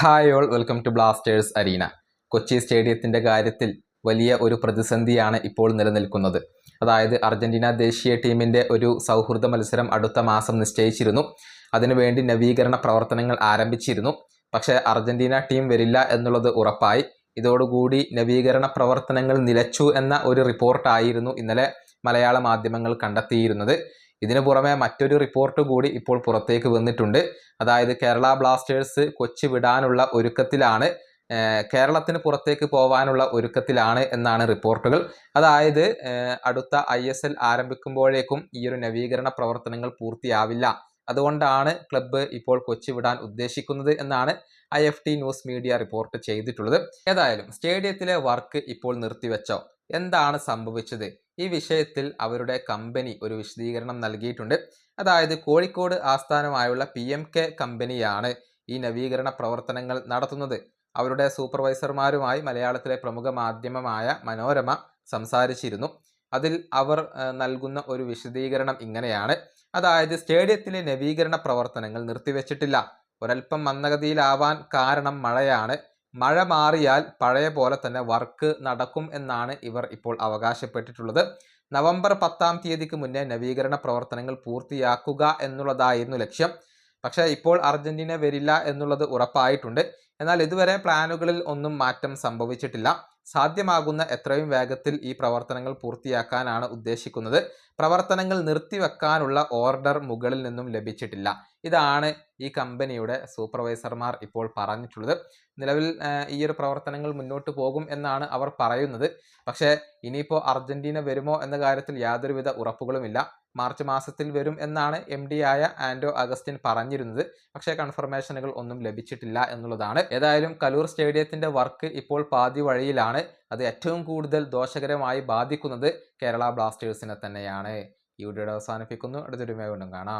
Hi all welcome to Blasters arena Kochi സ്റ്റേഡിയത്തിന്റെ കാര്യത്തിൽ വലിയ ഒരു പ്രതിസന്ധിയാണ് ഇപ്പോൾ നിലനിൽക്കുന്നത്. അതായത് അർജന്റീന ദേശീയ ടീമിന്റെ ഒരു സൗഹൃദ മത്സരം അടുത്ത മാസം നിശ്ചയിച്ചിരുന്നു. അതിനുവേണ്ടി നവീകരണ പ്രവർത്തനങ്ങൾ ആരംഭിച്ചിരുന്നു. പക്ഷേ അർജന്റീന ടീം വരില്ല എന്നുള്ളത് ഉറപ്പായി. ഇതോടുകൂടി നവീകരണ പ്രവർത്തനങ്ങൾ നിലച്ചു എന്ന ഒരു റിപ്പോർട്ടായിരുന്നു ഇന്നലെ മലയാള മാധ്യമങ്ങൾ കണ്ടെത്തിയിരുന്നത്. ഇതിനു പുറമെ മറ്റൊരു റിപ്പോർട്ട് കൂടി ഇപ്പോൾ പുറത്തേക്ക് വന്നിട്ടുണ്ട്. അതായത് കേരള ബ്ലാസ്റ്റേഴ്സ് കൊച്ചി വിടാനുള്ള ഒരുക്കത്തിലാണ് കേരളത്തിന് പുറത്തേക്ക് പോകാനുള്ള ഒരുക്കത്തിലാണ് എന്നാണ് റിപ്പോർട്ടുകൾ അതായത് അടുത്ത ഐ എസ് എൽ ആരംഭിക്കുമ്പോഴേക്കും ഈ ഒരു നവീകരണ പ്രവർത്തനങ്ങൾ പൂർത്തിയാവില്ല. അതുകൊണ്ടാണ് ക്ലബ്ബ് ഇപ്പോൾ കൊച്ചി വിടാൻ ഉദ്ദേശിക്കുന്നത് എന്നാണ് I F T news media report ചെയ്തിട്ടുള്ളത്. ഏതായാലും സ്റ്റേഡിയത്തിലെ വർക്ക് ഇപ്പോൾ നിർത്തിവെച്ചോ? എന്താണ് സംഭവിച്ചത്? ഈ വിഷയത്തിൽ അവരുടെ കമ്പനി ഒരു വിശദീകരണം നൽകിയിട്ടുണ്ട്. അതായത് കോഴിക്കോട് ആസ്ഥാനമായുള്ള പി എം കെ കമ്പനിയാണ് ഈ നവീകരണ പ്രവർത്തനങ്ങൾ നടത്തുന്നത്. അവരുടെ സൂപ്പർവൈസർമാരുമായി മലയാളത്തിലെ പ്രമുഖ മാധ്യമമായ മനോരമ സംസാരിച്ചിരുന്നു. അതിൽ അവർ നൽകുന്ന ഒരു വിശദീകരണം ഇങ്ങനെയാണ്. അതായത് സ്റ്റേഡിയത്തിലെ നവീകരണ പ്രവർത്തനങ്ങൾ നിർത്തിവെച്ചിട്ടില്ല. ഒരൽപ്പം മന്ദഗതിയിലാവാൻ കാരണം മഴയാണ്. മഴ മാറിയാൽ പഴയ പോലെ തന്നെ വർക്ക് നടക്കും എന്നാണ് ഇവർ ഇപ്പോൾ അവകാശപ്പെട്ടിട്ടുള്ളത്. നവംബർ പത്താം തീയതിക്ക് മുന്നേ നവീകരണ പ്രവർത്തനങ്ങൾ പൂർത്തിയാക്കുക എന്നുള്ളതായിരുന്നു ലക്ഷ്യം. പക്ഷേ ഇപ്പോൾ അർജന്റീന വരില്ല എന്നുള്ളത് ഉറപ്പായിട്ടുണ്ട്. എന്നാൽ ഇതുവരെ പ്ലാനുകളിൽ ഒന്നും മാറ്റം സംഭവിച്ചിട്ടില്ല. സാധ്യമാകുന്ന എത്രയും വേഗത്തിൽ ഈ പ്രവർത്തനങ്ങൾ പൂർത്തിയാക്കാനാണ് ഉദ്ദേശിക്കുന്നത്. പ്രവർത്തനങ്ങൾ നിർത്തിവെക്കാനുള്ള ഓർഡർ മുകളിൽ നിന്നും ലഭിച്ചിട്ടില്ല. ഇതാണ് ഈ കമ്പനിയുടെ സൂപ്പർവൈസർമാർ ഇപ്പോൾ പറഞ്ഞിട്ടുള്ളത്. നിലവിൽ ഈ ഒരു പ്രവർത്തനങ്ങൾ മുന്നോട്ട് പോകും എന്നാണ് അവർ പറയുന്നത്. പക്ഷേ ഇനിയിപ്പോൾ അർജന്റീന വരുമോ എന്ന കാര്യത്തിൽ യാതൊരുവിധ ഉറപ്പുകളുമില്ല. മാർച്ച് മാസത്തിൽ വരും എന്നാണ് എം ഡി ആയ ആൻഡോ അഗസ്റ്റിൻ പറഞ്ഞിരുന്നത്. പക്ഷേ കൺഫർമേഷനുകൾ ഒന്നും ലഭിച്ചിട്ടില്ല എന്നുള്ളതാണ്. ഏതായാലും കലൂർ സ്റ്റേഡിയത്തിന്റെ വർക്ക് ഇപ്പോൾ പാതി വഴിയിലാണ്. അത് ഏറ്റവും കൂടുതൽ ദോഷകരമായി ബാധിക്കുന്നത് കേരള ബ്ലാസ്റ്റേഴ്സിനെ തന്നെയാണ്. ഈ വീഡിയോയുടെ അവസാനിപ്പിക്കുന്നു. അടുത്തൊരു വീണ്ടും കാണാം.